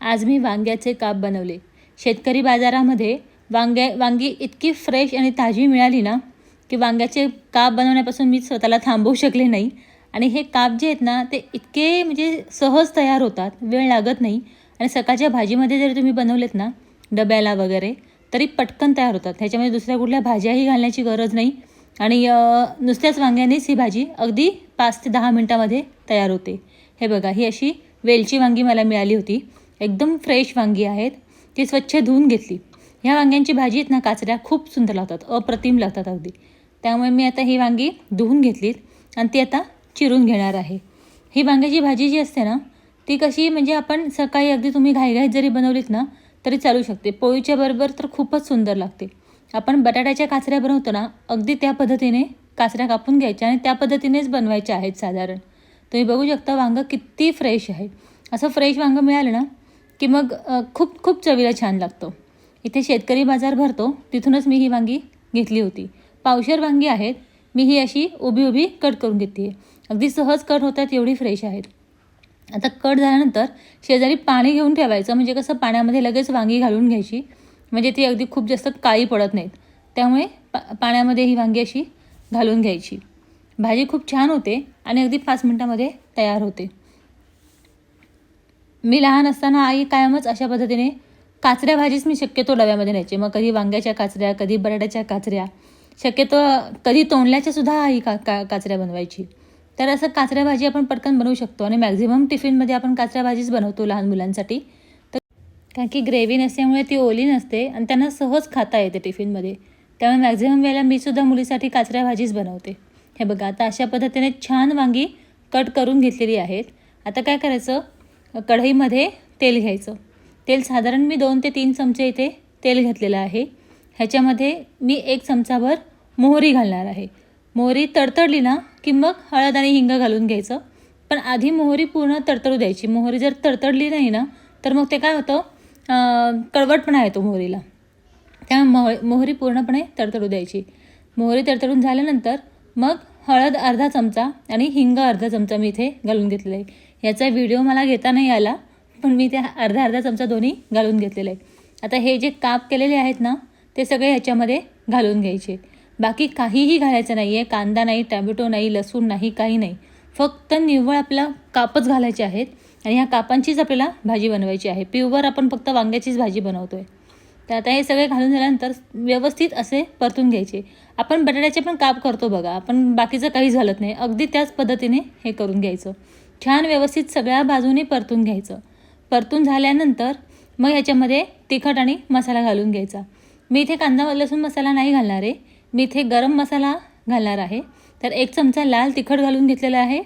आज मी वांग्याचे काप बनवले. शेतकरी बाजारामध्ये वांग्या वांगी इतकी फ्रेश आणि ताजी मिळाली ना की वांग्याचे काप बनवण्यापासून मी स्वतःला थांबवू शकले नाही. आणि हे काप जे आहेत ना ते इतके म्हणजे सहज तयार होतात वेळ लागत नाही. आणि सकाळच्या भाजीमध्ये जरी तुम्ही बनवलेत ना डब्याला वगैरे तरी पटकन तयार होतात. ह्याच्यामध्ये दुसऱ्या कुठल्या भाज्याही घालण्याची गरज नाही. आणि नुसत्याच वांग्यानेच ही भाजी अगदी पाच ते दहा मिनटामध्ये तयार होते. हे बघा ही अशी वेलची वांगी मला मिळाली होती. एकदम फ्रेश वांगी आहेत. ती स्वच्छ धुवून घेतली. ह्या वांग्यांची भाजी आहेत ना काचऱ्या खूप सुंदर लागतात अप्रतिम लागतात अगदी. त्यामुळे मी आता ही वांगी धुवून घेतलीत आणि ती आता चिरून घेणार आहे. ही वांग्याची भाजी जी असते ना ती कशी म्हणजे आपण सकाळी अगदी तुम्ही घाईघाईत जरी बनवलीत ना तरी चालू शकते. पोळीच्या बरोबर तर खूपच सुंदर लागते. आपण बटाट्याच्या काचऱ्या बनवतो ना अगदी त्या पद्धतीने काचऱ्या कापून घ्यायच्या आणि त्या पद्धतीनेच बनवायच्या आहेत साधारण. तुम्ही बघू शकता वांगं किती फ्रेश आहे. असं फ्रेश वांगं मिळालं ना की मग खूप खूप चवीला छान लागतं. इथे शेतकरी बाजार भरतो तिथूनच मी ही वांगी घेतली होती. पावशर वांगी आहेत मी ही अशी उभी उभी कट करून घेते. आहे अगदी सहज कट होतात एवढी फ्रेश आहेत. आता कट झाल्यानंतर शेजारी पाणी घेऊन ठेवायचं म्हणजे कसं पाण्यामध्ये लगेच वांगी घालून घ्यायची. म्हणजे ती अगदी खूप जास्त काळी पडत नाहीत. त्यामुळे पा पाण्यामध्ये ही वांगी अशी घालून घ्यायची. भाजी खूप छान होते आणि अगदी पाच मिनटामध्ये तयार होते. मी लहान असताना आई कायमच अशा पद्धतीने काचऱ्या भाजीच मी शक्यतो डब्यामध्ये न्यायचे. मग कधी वांग्याच्या काचऱ्या कधी बटाट्याच्या काचऱ्या शक्यतो कधी तोंडल्याच्या सुद्धा आई का का काचऱ्या बनवायची. तर असं काचऱ्या भाजी आपण पटकन बनवू शकतो आणि मॅक्झिमम टिफिनमध्ये आपण काचऱ्या भाजीच बनवतो लहान मुलांसाठी. तर कारण की ग्रेव्ही नसल्यामुळे ती ओली नसते आणि त्यांना सहज खाता येते टिफिनमध्ये. त्यामुळे मॅक्झिमम वेळेला मी सुद्धा मुलीसाठी काचऱ्या भाजीच बनवते. हे बघा आता अशा पद्धतीने छान वांगी कट करून घेतलेली आहेत. आता काय करायचं? कढईमध्ये तेल घ्यायचं. तेल साधारण मी दोन ते तीन चमचे इथे तेल घेतलेलं आहे. ह्याच्यामध्ये मी एक चमचाभर मोहरी घालणार आहे. मोहरी तडतडली ना की मग हळद आणि हिंग घालून घ्यायचं. पण आधी मोहरी पूर्ण तडतडू द्यायची. मोहरी जर तडतडली नाही ना तर मग ते काय होतं? कळवटपणा कडवटपणा येतो मोहरीला. त्यामुळे मोह मोहरी पूर्णपणे तडतडू द्यायची. मोहरी तडतडून झाल्यानंतर मग हळद अर्धा चमचा आणि हिंग अर्धा चमचा मी इथे घालून घेतलेला आहे. याचा व्हिडिओ मला घेता नाही आला पण मी ते अर्धा अर्धा चमचा दोन्ही घालून घेतलेलं आहे. आता हे जे काप केलेले आहेत ना ते सगळे ह्याच्यामध्ये घालून घ्यायचे. बाकी काहीही घालायचं नाही आहे कांदा नाही टॅमॅटो नाही लसूण नाही काही नाही. फक्त निव्वळ आपला कापच घालायचे आहेत आणि ह्या कापांचीच आपल्याला भाजी बनवायची आहे. प्युअर आपण फक्त वांग्याचीच भाजी बनवतो आहे तर आता हे सगळे घालून झाल्यानंतर व्यवस्थित असे परतून घ्यायचे. आपण बटाट्याचे पण काप करतो बघा. आपण बाकीचं काहीच घालत नाही. अगदी त्याच पद्धतीने हे करून घ्यायचं. छान व्यवस्थित सगळ्या बाजूने परतून घ्यायचं. परतून झाल्यानंतर मग ह्याच्यामध्ये तिखट आणि मसाला घालून घ्यायचा. मी इथे कांदा लसूण मसाला नाही घालणार आहे. मी इथे गरम मसाला घालणार आहे. तर एक चमचा लाल तिखट घालून घेतलेला आहे.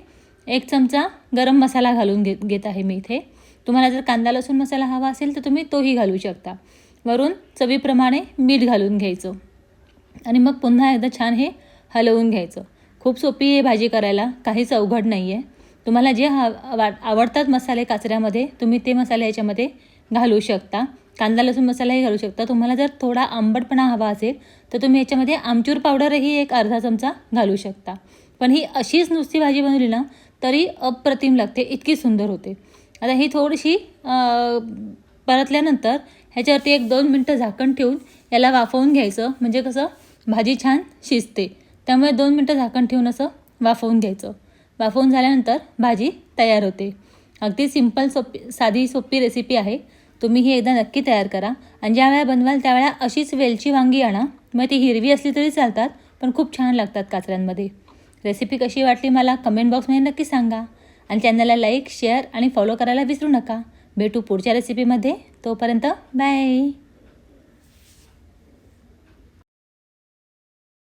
एक चमचा गरम मसाला घालून घेत घेत आहे मी इथे. तुम्हाला जर कांदा लसूण मसाला हवा असेल तर तुम्ही तोही घालू शकता. वरून चवीप्रमाणे मीठ घालून घ्यायचं. आणि मग पुन्हा एकदा छान हे हलवून घ्यायचं. खूप सोपी आहे भाजी करायला काहीच अवघड नाही आहे तुम्हाला जे हा आवडतात मसाले काचऱ्यामध्ये तुम्ही ते मसाले याच्यामध्ये घालू शकता. कांदा लसूण मसालाही घालू शकता. तुम्हाला जर थोडा आंबटपणा हवा असेल तर तुम्ही याच्यामध्ये आमचूर पावडरही एक अर्धा चमचा घालू शकता. पण ही अशीच नुसती भाजी बनवली ना तरी अप्रतिम लागते. इतकी सुंदर होते. आता ही थोडीशी परतल्यानंतर ह्याच्यावरती एक दोन मिनटं झाकण ठेवून याला वाफवून घ्यायचं. म्हणजे कसं? भाजी छान शिजते. त्यामुळे दोन मिनटं झाकण ठेवून असं वाफवून घ्यायचं. वाफवून झाल्यानंतर भाजी तयार होते. अगदी सिंपल सोपी साधी सोपी रेसिपी आहे. तुम्ही ही एकदा नक्की तयार करा. आणि ज्या वेळा बनवाल त्यावेळा अशीच वेलची वांगी आणा. मग ती हिरवी असली तरी चालतात पण खूप छान लागतात काचऱ्यांमध्ये रेसिपी कशी वाटली मला कमेंट बॉक्समध्ये नक्की सांगा. आणि चॅनलला लाईक शेअर आणि फॉलो करायला विसरू नका. भेटू पुढच्या रेसिपीमध्ये तोपर्यंत बाय